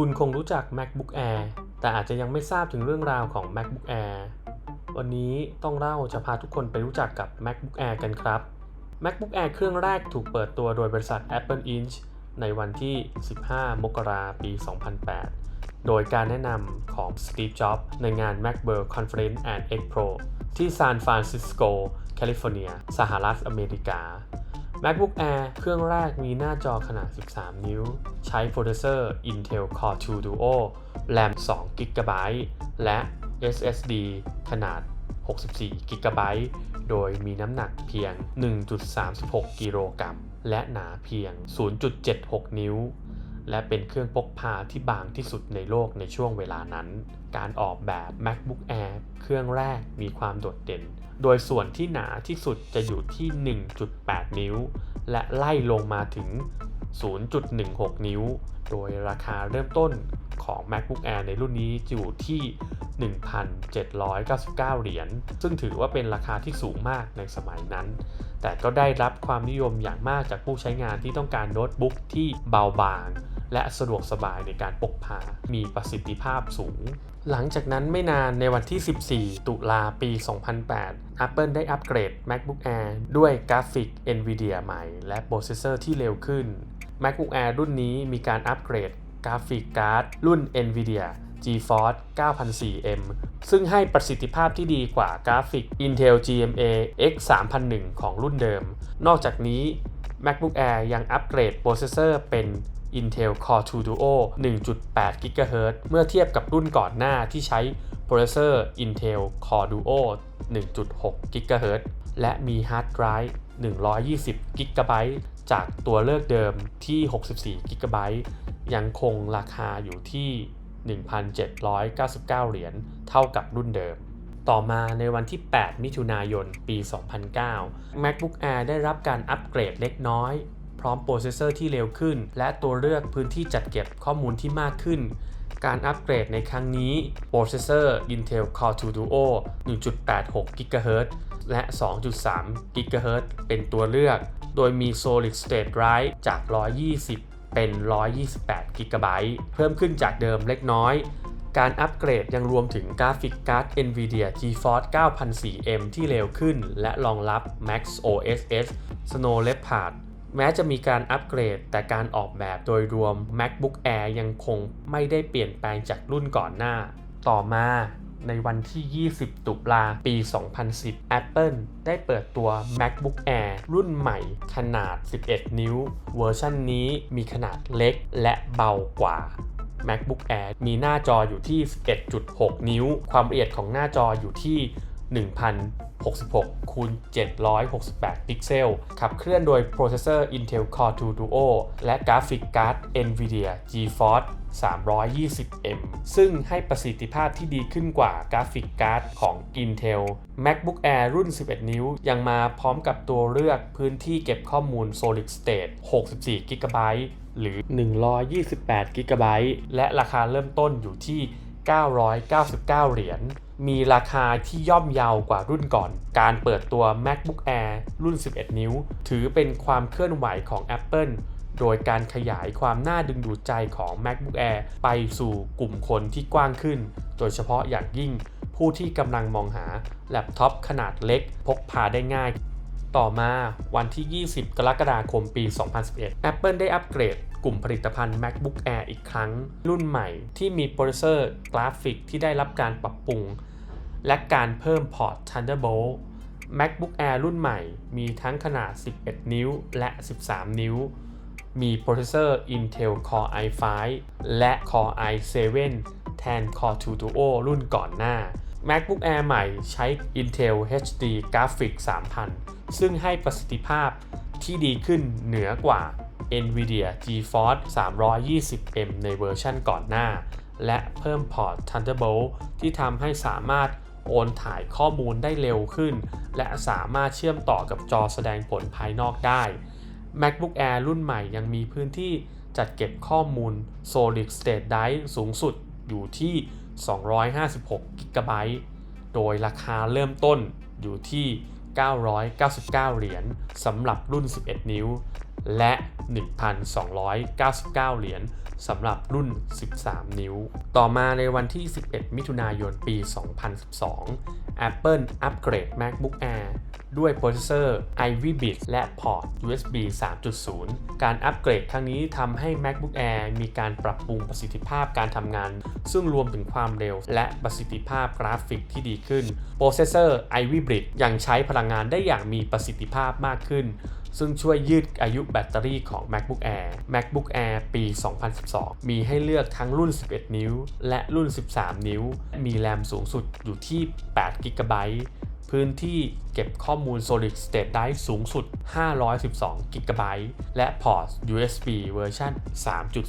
คุณคงรู้จัก MacBook Air แต่อาจจะยังไม่ทราบถึงเรื่องราวของ MacBook Air วันนี้ต้องเล่าจะพาทุกคนไปรู้จักกับ MacBook Air กันครับ MacBook Air เครื่องแรกถูกเปิดตัวโดยบริษัท Apple Inc. ในวันที่ 15 มกราปี 2008 โดยการแนะนำของ Steve Jobs ในงาน Macworld Conference and Expo ที่ซานฟรานซิสโก แคลิฟอร์เนีย สหรัฐอเมริกา MacBook Air เครื่องแรกมีหน้าจอขนาด 13 นิ้ว ใช้โปรเซสเซอร์ Intel Core 2 Duo RAM 2 GB และ SSD ขนาด 64 GB โดยมีน้ำหนักเพียง 1.36 กิโลกรัม และหนาเพียง 0.76 นิ้ว และเป็นเครื่องพกพาที่บางที่สุดในโลกในช่วงเวลานั้น การออกแบบ MacBook Air เครื่องแรกมีความโดดเด่น โดยส่วนที่หนาที่สุดจะอยู่ที่ 1.8 นิ้ว และไล่ลงมาถึง 0.16 นิ้ว โดยราคาเริ่มต้นของ MacBook Air ในรุ่นนี้อยู่ที่ 1,799 เหรียญ ซึ่งถือว่าเป็นราคาที่สูงมากในสมัยนั้น แต่ก็ได้รับความนิยมอย่างมากจากผู้ใช้งานที่ต้องการโน้ตบุ๊กที่เบาบาง และสะดวกสบายในการพกพา มีประสิทธิภาพสูง หลังจากนั้นไม่นานในวันที่ 14 ตุลาปี 2008 Apple ได้อัปเกรด MacBook Air ด้วยกราฟิก NVIDIA ใหม่ และโปรเซสเซอร์ที่เร็วขึ้น MacBook Air รุ่นนี้มีการอัปเกรดกราฟิกการ์ดรุ่น NVIDIA GeForce 9004M ซึ่งให้ประสิทธิภาพที่ดีกว่ากราฟิก Intel GMA X 3001ของรุ่นเดิม นอกจากนี้ MacBook Air ยังอัปเกรดโปรเซสเซอร์เป็น Intel Core 2 Duo 1.8 GHz เมื่อเทียบกับรุ่นก่อนหน้าที่ใช้โปรเซสเซอร์ Intel Core Duo 1.6 GHz และมีฮาร์ดไดรฟ์120 GB จากตัวเลือกเดิมที่ 64 GB ยังคงราคาอยู่ที่ 1,799 เหรียญเท่ากับรุ่นเดิม ต่อมาในวันที่ 8 มิถุนายน ปี 2009 MacBook Air ได้รับการอัปเกรดเล็กน้อย พร้อมโปรเซสเซอร์ที่เร็วขึ้น และตัวเลือกพื้นที่จัดเก็บข้อมูลที่มากขึ้น การอัปเกรดในครั้งนี้โปรเซสเซอร์ Intel Core 2 Duo 1.86 GHz และ 2.3 GHz เป็นตัวเลือก โดยมี Solid State Drive จาก 120 เป็น 128 g b เพิ่มขึ้นจากเดิมเล็กน้อยการอัปเกรดยังรวมถึงกราฟิกการ์ด NVIDIA GeForce 9004M ที่เร็วขึ้น และรองรับ Max OS X Snow Leopard แม้จะมีการอัปเกรด แต่การออกแบบโดยรวม MacBook Air ยังคงไม่ได้เปลี่ยนแปลงจากรุ่นก่อนหน้า ต่อมาในวันที่ 20 ตุลาปี 2010 Apple ได้เปิดตัว MacBook Air รุ่นใหม่ขนาด 11 นิ้ว เวอร์ชันนี้มีขนาดเล็กและเบากว่า MacBook Air มีหน้าจออยู่ที่ 11.6 นิ้ว ความละเอียดของหน้าจออยู่ที่ 1066คูณ768 พิกเซล ขับเคลื่อนโดยโปรเซสเซอร์ Intel Core 2 Duo และกราฟิกการ์ด NVIDIA GeForce 320M ซึ่งให้ประสิทธิภาพที่ดีขึ้นกว่ากราฟิกการ์ดของ Intel MacBook Air รุ่น 11 นิ้ว ยังมาพร้อมกับตัวเลือกพื้นที่เก็บข้อมูล Solid State 64 GB หรือ 128 GB และราคาเริ่มต้นอยู่ที่ 999 เหรียญ มีราคาที่ย่อมเยาวกว่ารุ่นก่อน การเปิดตัว MacBook Air รุ่น 11 นิ้ว ถือเป็นความเคลื่อนไหวของ Apple โดยการขยายความน่าดึงดูดใจของ MacBook Air ไปสู่กลุ่มคนที่กว้างขึ้น โดยเฉพาะอย่างยิ่งผู้ที่กำลังมองหาแล็ปท็อปขนาดเล็กพกพาได้ง่าย ต่อมาวันที่ 20 กรกฎาคมปี 2011 Apple ได้อัปเกรดกลุ่มผลิตภัณฑ์ MacBook Air อีกครั้ง รุ่นใหม่ที่มีโปรเซสเซอร์กราฟิกที่ได้รับการปรับปรุง และการเพิ่มพอร์ต Thunderbolt MacBook Air รุ่นใหม่มีทั้งขนาด 11 นิ้วและ 13 นิ้ว มีโปรเซสเซอร์ Intel Core i5 และ Core i7 แทน Core 2 Duo รุ่นก่อนหน้า MacBook Air ใหม่ใช้ Intel HD Graphics 3000 ซึ่งให้ประสิทธิภาพที่ดีขึ้นเหนือกว่า NVIDIA GeForce 320M ในเวอร์ชันก่อนหน้า และเพิ่มพอร์ต Thunderbolt ที่ทำให้สามารถ โอนถ่ายข้อมูลได้เร็วขึ้น และสามารถเชื่อมต่อกับจอแสดงผลภายนอกได้ MacBook Air รุ่นใหม่ยังมีพื้นที่จัดเก็บข้อมูล Solid State Drive สูงสุดอยู่ที่ 256 GB โดยราคาเริ่มต้นอยู่ที่ 999 เหรียญสำหรับรุ่น 11 นิ้ว และ 1,299 เหรียญ สำหรับรุ่น 13 นิ้ว ต่อมาในวันที่ 11 มิถุนายนปี 2012 Apple อัปเกรด MacBook Air ด้วยโปรเซสเซอร์ Ivy Bit และพอร์ต USB 3.0 การอัปเกรดครั้งนี้ทำให้ MacBook Air มีการปรับปรุงประสิทธิภาพการทำงาน ซึ่งรวมถึงความเร็วและประสิทธิภาพกราฟิกที่ดีขึ้น โปรเซสเซอร์ Ivy Bit ยังใช้พลังงานได้อย่างมีประสิทธิภาพมากขึ้นซึ่งช่วยยืดอายุแบตเตอรี่ของ MacBook Air MacBook Air ปี 2012 มีให้เลือกทั้งรุ่น 11 นิ้ว และรุ่น 13 นิ้ว มีแรมสูงสุดอยู่ที่ 8 GB พื้นที่เก็บข้อมูล Solid State Drive สูงสุด 512 GB และพอร์ต USB เวอร์ชัน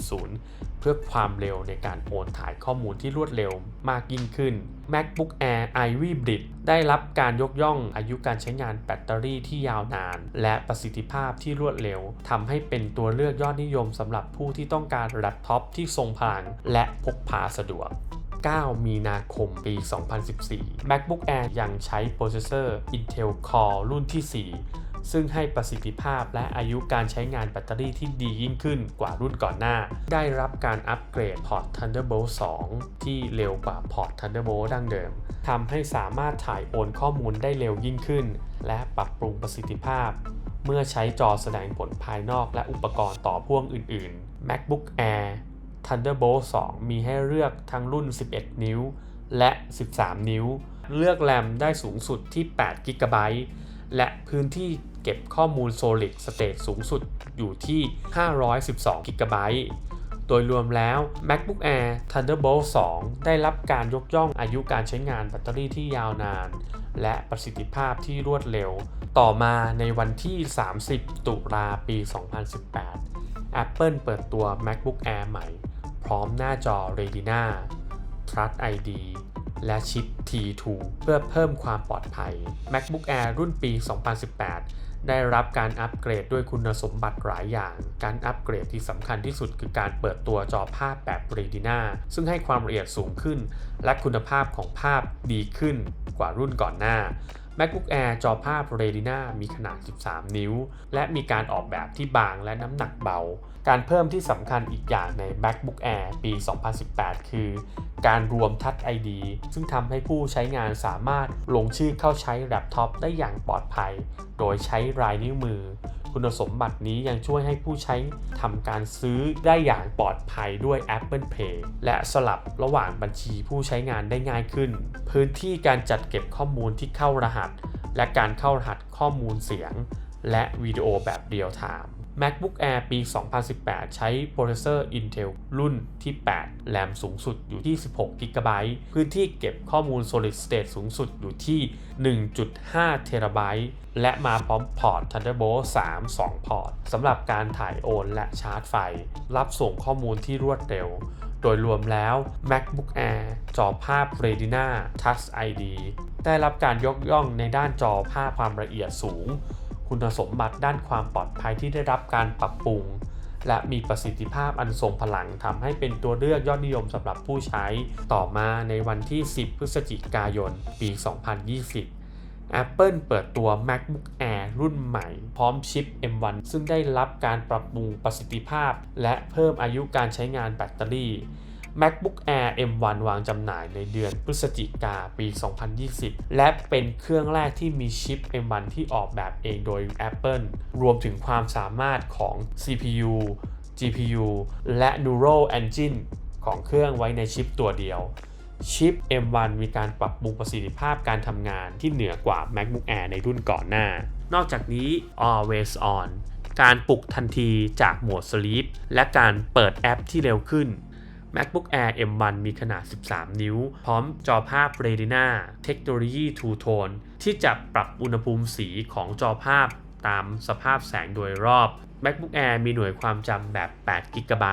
3.0 เพื่อความเร็วในการโอนถ่ายข้อมูลที่รวดเร็วมากยิ่งขึ้น MacBook Air Ivy Bit ได้รับการยกย่องอายุการใช้งานแบตเตอรี่ที่ยาวนาน และประสิทธิภาพที่รวดเร็วทำให้เป็นตัวเลือกยอดนิยมสำหรับผู้ที่ต้องการแล็ปท็อปที่ทรงพลังและพกพาสะดวก 9 มีนาคมปี 2014 MacBook Air ยังใช้โปรเซสเซอร์ Intel Core รุ่นที่ 4 ซึ่งให้ประสิทธิภาพและอายุการใช้งานแบตเตอรี่ที่ดียิ่งขึ้นกว่ารุ่นก่อนหน้า ได้รับการอัปเกรดพอร์ต Thunderbolt 2 ที่เร็วกว่าพอร์ต Thunderbolt ดั้งเดิมทำให้สามารถถ่ายโอนข้อมูลได้เร็วยิ่งขึ้น และปรับปรุงประสิทธิภาพ เมื่อใช้จอแสดงผลภายนอกและอุปกรณ์ต่อพ่วงอื่น ๆ MacBook Air Thunderbolt 2 มีให้เลือกทั้งรุ่น 11 นิ้ว และ 13 นิ้ว เลือกแรมได้สูงสุดที่ 8 g b และพื้นที่เก็บข้อมูล Solid State สูงสุดอยู่ที่ 512 g b โดยรวมแล้ว MacBook Air Thunderbolt 2 ได้รับการยกย่องอายุการใช้งานแบตเตอรี่ที่ยาวนาน และประสิทธิภาพที่รวดเร็ว ต่อมาในวันที่ 30 ตุลาปี 2018 Apple เปิดตัว MacBook Air ใหม่ ร้อมหน้าจอ Retina Touch ID และชิป T2 เพื่อเพิ่มความปลอดภัย MacBook Air รุ่นปี 2018 ได้รับการอัปเกรดด้วยคุณสมบัติหลายอย่าง การอัปเกรดที่สำคัญที่สุดคือการเปิดตัวจอภาพแบบ Retina ซึ่งให้ความละเอียดสูงขึ้น และคุณภาพของภาพดีขึ้นกว่ารุ่นก่อนหน้า MacBook Air จอภาพ Retina มีขนาด 13 นิ้ว และมีการออกแบบที่บางและน้ำหนักเบา การเพิ่มที่สำคัญอีกอย่างใน MacBook Air ปี 2018 คือ การรวม Touch ID ซึ่งทำให้ผู้ใช้งานสามารถลงชื่อเข้าใช้แล็ปท็อปได้อย่างปลอดภัย โดยใช้ลายนิ้วมือ คุณสมบัตินี้ยังช่วยให้ผู้ใช้ทำการซื้อได้อย่างปลอดภัยด้วย Apple Pay และสลับระหว่างบัญชีผู้ใช้งานได้ง่ายขึ้น พื้นที่การจัดเก็บข้อมูลที่เข้ารหัส และการเข้ารหัสข้อมูลเสียง และวิดีโอแบบเรียลไทม์ MacBook Air ปี 2018 ใช้โปรเซสเซอร์ Intel รุ่นที่ 8 แรมสูงสุดอยู่ที่ 16 GB พื้นที่เก็บข้อมูล Solid State สูงสุดอยู่ที่ 1.5 เทราไบต์และมาพร้อมพอร์ต Thunderbolt 3 2 พอร์ตสำหรับการถ่ายโอนและชาร์จไฟ รับส่งข้อมูลที่รวดเร็ว โดยรวมแล้ว MacBook Air จอภาพ Retina Touch ID ได้รับการยกย่องในด้านจอภาพความละเอียดสูง คุณสมบัติด้านความปลอดภัยที่ได้รับการปรับปรุง และมีประสิทธิภาพอันทรงพลังทำให้เป็นตัวเลือกยอดนิยมสำหรับผู้ใช้ต่อมาในวันที่ 10 พฤศจิกายน ปี 2020 Apple เปิดตัว MacBook Air รุ่นใหม่ พร้อมชิป M1 ซึ่งได้รับการปรับปรุงประสิทธิภาพ และเพิ่มอายุการใช้งานแบตเตอรี่ MacBook Air M1 วางจำหน่ายในเดือนพฤศจิกาปี 2020 และเป็นเครื่องแรกที่มีชิป M1 ที่ออกแบบเองโดย Apple รวมถึงความสามารถของ CPU GPU และ Neural Engine ของเครื่องไว้ในชิปตัวเดียวชิป M1 มีการปรับปรุงประสิทธิภาพการทำงานที่เหนือกว่า MacBook Air ในรุ่นก่อนหน้า นอกจากนี้ Always On การปลุกทันทีจากโหมด Sleep และการเปิดแอปที่เร็วขึ้น MacBook Air M1 มีขนาด 13 นิ้ว พร้อมจอภาพ Retina เทคโนโลยี Two Tone ที่จะปรับอุณหภูมิสีของจอภาพตามสภาพแสงโดยรอบ MacBook Air มีหน่วยความจำแบบ 8 GB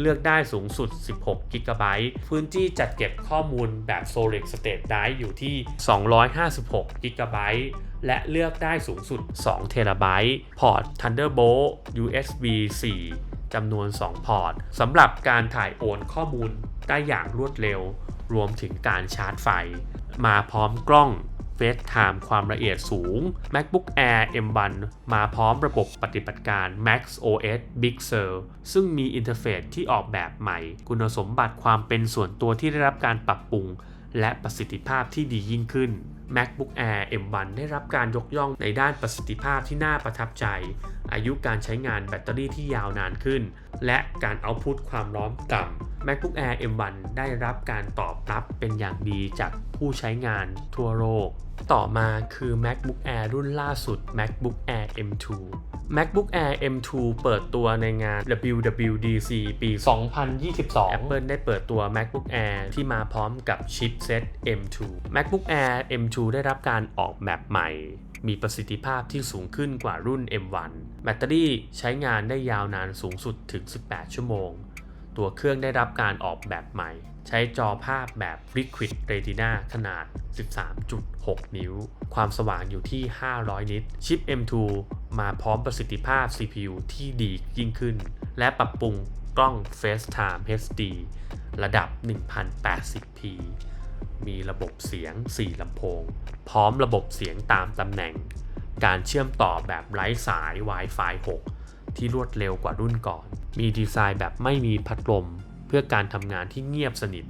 เลือกได้สูงสุด 16 GB พื้นที่จัดเก็บข้อมูลแบบ Solid State Drive อยู่ที่ 256 GB และเลือกได้สูงสุด 2 t b พอร์ต Thunderbolt USB 4 จำนวน 2 พอร์ตสำหรับการถ่ายโอนข้อมูลได้อย่างรวดเร็ว รวมถึงการชาร์จไฟ มาพร้อมกล้อง FaceTime ความละเอียดสูง MacBook Air M1 มาพร้อมระบบปฏิบัติการ Mac OS Big Sur ซึ่งมีอินเทอร์เฟซที่ออกแบบใหม่ คุณสมบัติความเป็นส่วนตัวที่ได้รับการปรับปรุง และประสิทธิภาพที่ดียิ่งขึ้น MacBook Air M1 ได้รับการยกย่องในด้านประสิทธิภาพที่น่าประทับใจ อายุการใช้งานแบตเตอรี่ที่ยาวนานขึ้น และการเอาพุตความร้อนต่ำ MacBook Air M1 ได้รับการตอบรับเป็นอย่างดีจากผู้ใช้งานทั่วโลก ต่อมาคือ MacBook Air รุ่นล่าสุด MacBook Air M2 MacBook Air M2 เปิดตัวในงาน WWDC ปี 2022 Apple ได้เปิดตัว MacBook Air ที่มาพร้อมกับชิปเซต M2 MacBook Air M2 ได้รับการออกแบบใหม่ มีประสิทธิภาพที่สูงขึ้นกว่ารุ่น M1 แบตเตอรี่ใช้งานได้ยาวนานสูงสุดถึง 18 ชั่วโมง ตัวเครื่องได้รับการออกแบบใหม่ ใช้จอภาพแบบ Liquid Retina ขนาด 13.6 นิ้ว ความสว่างอยู่ที่ 500 นิต ชิป M2 มาพร้อมประสิทธิภาพ CPU ที่ดียิ่งขึ้น และปรับปรุงกล้อง FaceTime HD ระดับ 1080p มีระบบเสียง 4ลำโพง พร้อมระบบเสียงตามตำแหน่ง การเชื่อมต่อแบบไร้สาย Wi-Fi 6 ที่รวดเร็วกว่ารุ่นก่อน มีดีไซน์แบบไม่มีพัดลม เพื่อการทำงานที่เงียบสนิท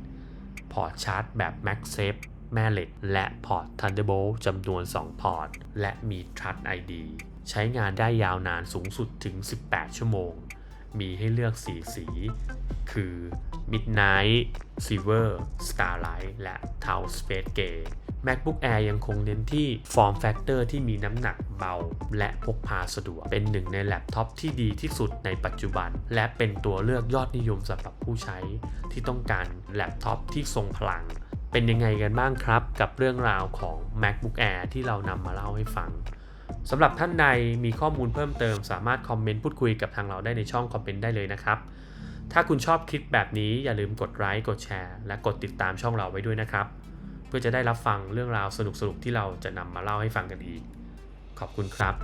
พอร์ตชาร์จแบบ MagSafe แม่เหล็ก และพอร์ต Thunderbolt จำนวน 2 พอร์ต และมี Touch ID ใช้งานได้ยาวนานสูงสุดถึง 18 ชั่วโมง มีให้เลือกสีสี คือ Midnight Silver Starlight และ Tau Space Gray MacBook Air ยังคงเน้นที่ Form Factor ที่มีน้ำหนักเบา และพกพาสะดวก เป็นหนึ่งในแล็ปท็อปที่ดีที่สุดในปัจจุบัน และเป็นตัวเลือกยอดนิยมสำหรับผู้ใช้ ที่ต้องการแล็ปท็อปที่ทรงพลัง เป็นยังไงกันบ้างครับ กับเรื่องราวของ MacBook Air ที่เรานำมาเล่าให้ฟัง สำหรับท่านใดมีข้อมูลเพิ่มเติม สามารถคอมเมนต์พูดคุยกับทางเราได้ในช่องคอมเมนต์ได้เลยนะครับ ถ้าคุณชอบคลิปแบบนี้อย่าลืมกดไลค์กดแชร์ และกดติดตามช่องเราไว้ด้วยนะครับ เพื่อจะได้รับฟังเรื่องราวสนุกๆที่เราจะนำมาเล่าให้ฟังกันอีก ขอบคุณครับ